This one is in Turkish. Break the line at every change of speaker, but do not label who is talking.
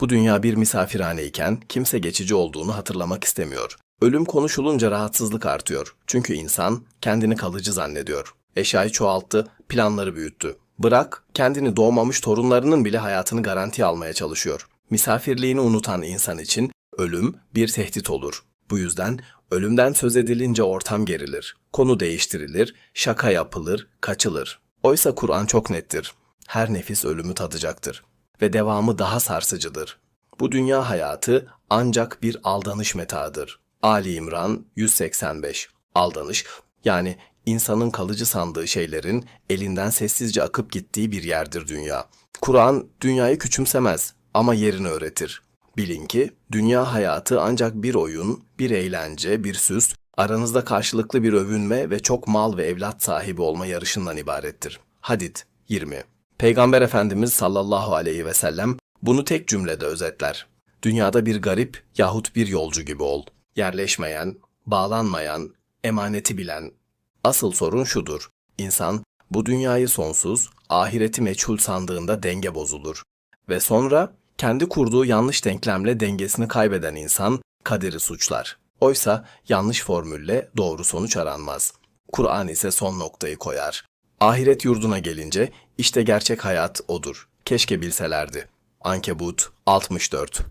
Bu dünya bir misafirhaneyken kimse geçici olduğunu hatırlamak istemiyor. Ölüm konuşulunca rahatsızlık artıyor. Çünkü insan kendini kalıcı zannediyor. Eşyayı çoğalttı, planları büyüttü. Bırak, kendini doğmamış torunlarının bile hayatını garantiye almaya çalışıyor. Misafirliğini unutan insan için ölüm bir tehdit olur. Bu yüzden ölümden söz edilince ortam gerilir. Konu değiştirilir, şaka yapılır, kaçılır. Oysa Kur'an çok nettir. Her nefis ölümü tadacaktır ve devamı daha sarsıcıdır. Bu dünya hayatı ancak bir aldanış metağıdır. Ali İmran 185 Aldanış yani insanın kalıcı sandığı şeylerin elinden sessizce akıp gittiği bir yerdir dünya. Kur'an dünyayı küçümsemez ama yerini öğretir. Bilin ki dünya hayatı ancak bir oyun, bir eğlence, bir süs, aranızda karşılıklı bir övünme ve çok mal ve evlat sahibi olma yarışından ibarettir. Hadid 20 Peygamber Efendimiz sallallahu aleyhi ve sellem bunu tek cümlede özetler. Dünyada bir garip yahut bir yolcu gibi ol. Yerleşmeyen, bağlanmayan, emaneti bilen. Asıl sorun şudur. İnsan bu dünyayı sonsuz, ahireti meçhul sandığında denge bozulur. Ve sonra kendi kurduğu yanlış denklemle dengesini kaybeden insan kaderi suçlar. Oysa yanlış formülle doğru sonuç aranmaz. Kur'an ise son noktayı koyar. Ahiret yurduna gelince işte gerçek hayat odur. Keşke bilselerdi. Ankebut 64